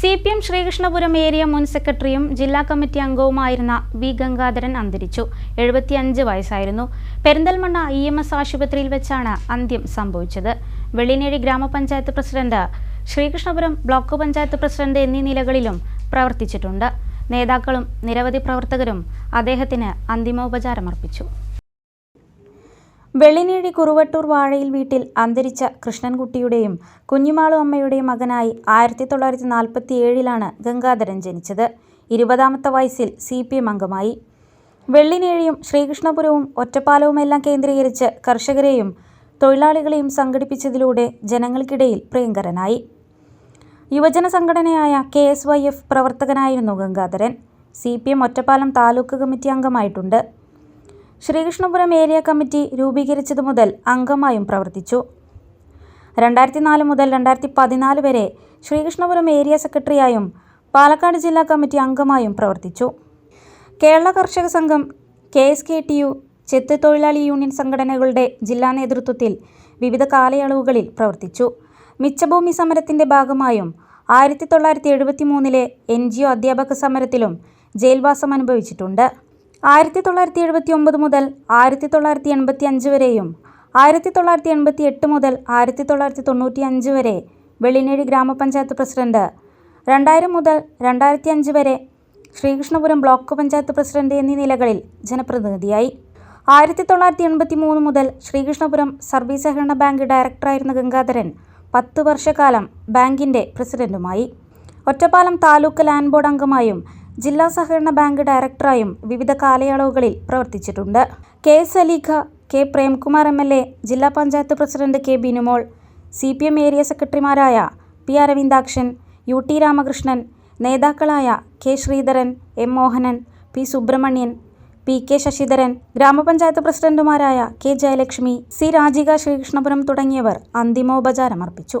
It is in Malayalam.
C P M Sreekrishnapuram area മുൻ സെക്രട്ടറിയും ജില്ലാ കമ്മിറ്റി അംഗവുമായിരുന്ന വി ഗംഗാധരൻ അന്തരിച്ചു. എഴുപത്തിയഞ്ച് വയസ്സായിരുന്നു. പെരിന്തൽമണ്ണ ഇ എം എസ് ആശുപത്രിയിൽ വെച്ചാണ് അന്ത്യം സംഭവിച്ചത്. Vellinezhi grama panchayat president Sreekrishnapuram block panchayat president എന്നീ നിലകളിലും പ്രവർത്തിച്ചിട്ടുണ്ട്. നേതാക്കളും നിരവധി പ്രവർത്തകരും അദ്ദേഹത്തിന് അന്തിമോപചാരമർപ്പിച്ചു. വെള്ളിനേഴി കുറുവട്ടൂർ വാഴയിൽ വീട്ടിൽ അന്തരിച്ച കൃഷ്ണൻകുട്ടിയുടെയും കുഞ്ഞിമാളു അമ്മയുടെയും മകനായി ആയിരത്തി തൊള്ളായിരത്തി നാൽപ്പത്തി ഏഴിലാണ് ഗംഗാധരൻ ജനിച്ചത്. ഇരുപതാമത്തെ വയസ്സിൽ സി പി എം അംഗമായി. വെള്ളിനേഴിയും ശ്രീകൃഷ്ണപുരവും ഒറ്റപ്പാലവുമെല്ലാം കേന്ദ്രീകരിച്ച് കർഷകരെയും തൊഴിലാളികളെയും സംഘടിപ്പിച്ചതിലൂടെ ജനങ്ങൾക്കിടയിൽ പ്രിയങ്കരനായി. യുവജന സംഘടനയായ K S Y F പ്രവർത്തകനായിരുന്നു Gangadharan. C P M Ottapalam taluk committee അംഗമായിട്ടുണ്ട്. Sreekrishnapuram area committee രൂപീകരിച്ചതു മുതൽ അംഗമായും പ്രവർത്തിച്ചു. രണ്ടായിരത്തി നാല് മുതൽ രണ്ടായിരത്തി പതിനാല് വരെ ശ്രീകൃഷ്ണപുരം ഏരിയ സെക്രട്ടറിയായും പാലക്കാട് ജില്ലാ കമ്മിറ്റി അംഗമായും പ്രവർത്തിച്ചു. Kerala Karshaka Sangham K S K T U ചെത്ത് തൊഴിലാളി യൂണിയൻ സംഘടനകളുടെ ജില്ലാ നേതൃത്വത്തിൽ വിവിധ കാലയളവുകളിൽ പ്രവർത്തിച്ചു. മിച്ചഭൂമി സമരത്തിന്റെ ഭാഗമായും ആയിരത്തി തൊള്ളായിരത്തി എഴുപത്തി മൂന്നിലെ എൻ ജി ഒ അധ്യാപക സമരത്തിലും ജയിൽവാസം അനുഭവിച്ചിട്ടുണ്ട്. ആയിരത്തി തൊള്ളായിരത്തി എഴുപത്തി ഒമ്പത് മുതൽ ആയിരത്തി തൊള്ളായിരത്തി എൺപത്തി അഞ്ച് വരെയും ആയിരത്തി തൊള്ളായിരത്തി എൺപത്തി എട്ട് മുതൽ ആയിരത്തി തൊള്ളായിരത്തി തൊണ്ണൂറ്റി അഞ്ച് വരെ വെള്ളിനേഴി ഗ്രാമപഞ്ചായത്ത് പ്രസിഡന്റ് രണ്ടായിരം മുതൽ രണ്ടായിരത്തി അഞ്ച് വരെ ശ്രീകൃഷ്ണപുരം ബ്ലോക്ക് പഞ്ചായത്ത് പ്രസിഡന്റ് എന്നീ നിലകളിൽ ജനപ്രതിനിധിയായി. ആയിരത്തി തൊള്ളായിരത്തി എൺപത്തി മൂന്ന് മുതൽ ശ്രീകൃഷ്ണപുരം സർവീസ് സഹകരണ ബാങ്ക് ഡയറക്ടറായിരുന്ന ഗംഗാധരൻ പത്ത് വർഷക്കാലം ബാങ്കിന്റെ പ്രസിഡന്റുമായി. ഒറ്റപ്പാലം താലൂക്ക് ലാൻഡ് ബോർഡ് അംഗമായും ജില്ലാ സഹകരണ ബാങ്ക് ഡയറക്ടറായും വിവിധ കാലയളവുകളിൽ പ്രവർത്തിച്ചിട്ടുണ്ട്. K S Aleekha K Premkumar M L A ജില്ലാ panchayat president K Binumol C P M area സെക്രട്ടറിമാരായ P Aravindakshan U T Ramakrishnan നേതാക്കളായ K Sreedharan M Mohanan P Subrahmanyan P K Sasidharan grama panchayat പ്രസിഡന്റുമാരായ കെ ജയലക്ഷ്മി സി രാജിക ശ്രീകൃഷ്ണപുരം തുടങ്ങിയവർ അന്തിമോപചാരമർപ്പിച്ചു.